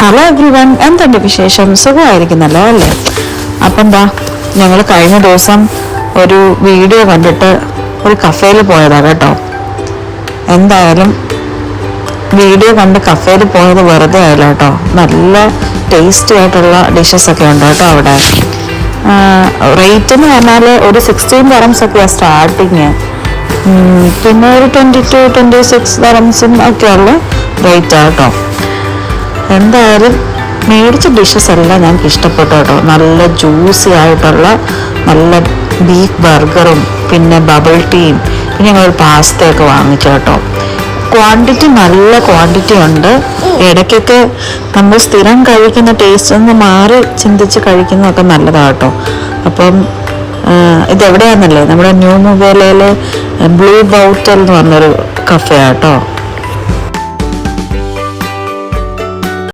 Hello every one എന്തുണ്ട് വിശേഷം? സുഖമായിരിക്കുന്നല്ലോ അല്ലേ? അപ്പം എന്താ ഞങ്ങൾ കഴിഞ്ഞ ദിവസം ഒരു വീഡിയോ കണ്ടിട്ട് ഒരു കഫേയിൽ പോയതാണ് കേട്ടോ. എന്തായാലും വീഡിയോ കണ്ട് കഫേയിൽ പോയത് വെറുതെ ആയില്ല കേട്ടോ. നല്ല ടേസ്റ്റി ആയിട്ടുള്ള ഡിഷസ് ഒക്കെ ഉണ്ട് കേട്ടോ അവിടെ. റേറ്റ് എന്ന് പറഞ്ഞാൽ ഒരു സിക്സ്റ്റീൻ തരംസ് ഒക്കെയാണ് സ്റ്റാർട്ടിങ് പിന്നെ ഒരു ട്വന്റി ടു ട്വന്റി സിക്സ് തരംസും ഒക്കെയുള്ള റേറ്റ് കേട്ടോ. എന്തായാലും മേടിച്ച ഡിഷസ് എല്ലാം ഞങ്ങൾക്ക് ഇഷ്ടപ്പെട്ടു കേട്ടോ. നല്ല ജ്യൂസി ആയിട്ടുള്ള നല്ല ബീഫ് ബർഗറും പിന്നെ ബബിൾ ടീയും പിന്നെ ഒരു പാസ്തയൊക്കെ വാങ്ങിച്ചു കേട്ടോ. ക്വാണ്ടിറ്റി നല്ല ക്വാണ്ടിറ്റി ഉണ്ട്. ഇടയ്ക്കൊക്കെ നമ്മൾ സ്ഥിരം കഴിക്കുന്ന ടേസ്റ്റ് നിന്ന് മാറി ചിന്തിച്ച് കഴിക്കുന്നതൊക്കെ നല്ലതാണ് കേട്ടോ. അപ്പം ഇതെവിടെയാണെന്നല്ലേ നമ്മുടെ ന്യൂ മൊബൈലിൽ ബ്ലൂ ബൗട്ടൽ എന്ന് പറഞ്ഞൊരു കഫേ കേട്ടോ.